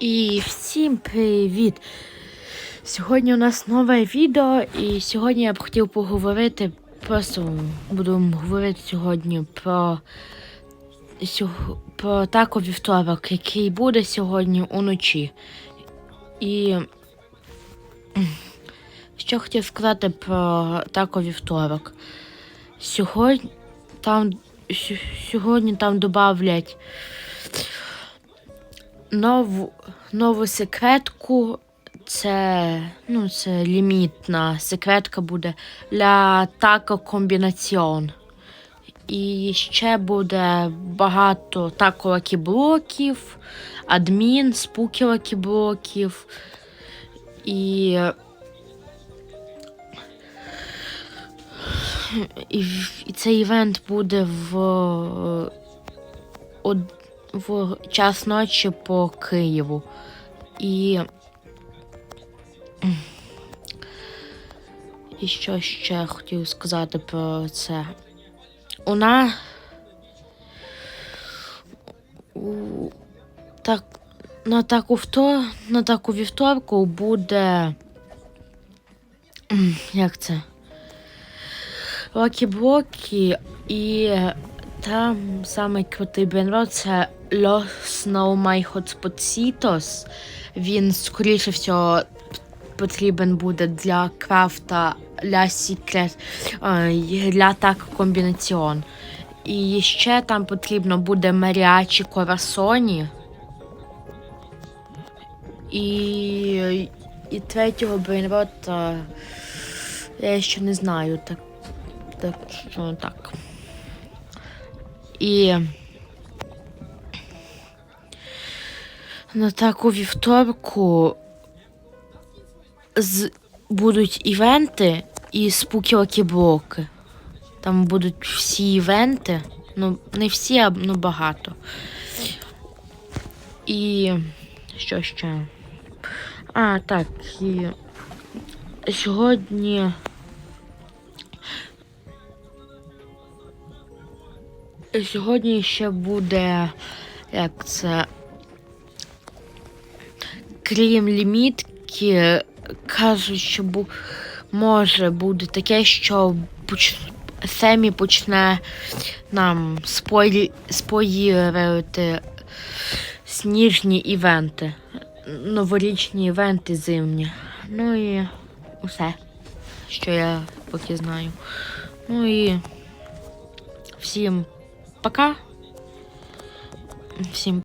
І всім привіт! Сьогодні у нас нове відео, і сьогодні я б хотів поговорити. Просто буду говорити сьогодні про, про тако вівторок, який буде сьогодні уночі. І що хотів сказати про тако вівторок. Сьогодні там, сьо- сьогодні там добавлять нову, нову секретку. Це, ну, це лімітна секретка буде для тако комбінаціон. І ще буде багато тако блоків, адмін, спуки блоків. І, і, цей івент буде в, од- в час ночі по Києву. І. І що ще хотів сказати про це? У- Так, на таку втор... на таку вівторку буде. Як це? Локі-блоки і там самий крутий бренрод це Los No My Hotspocitos. Він, скоріше всього, потрібен буде для крафта для е, для так комбінаціон. І ще там потрібно буде Маріачі Корасоні. І, і третього брейнрота я ще не знаю. Так, так що так. І на таку вівторку з, будуть івенти і спукілки блоки. Там будуть всі івенти. Ну, не всі, а ну, багато. І що ще? А, так, і сьогодні. Сьогодні ще буде як це. Крім лімітки, кажуть, що бу... може буде таке, що поч... Семі почне нам спойлі... спойлерити сніжні івенти, новорічні івенти зимні. Ну і усе, що я поки знаю. Ну і всім пока. Всім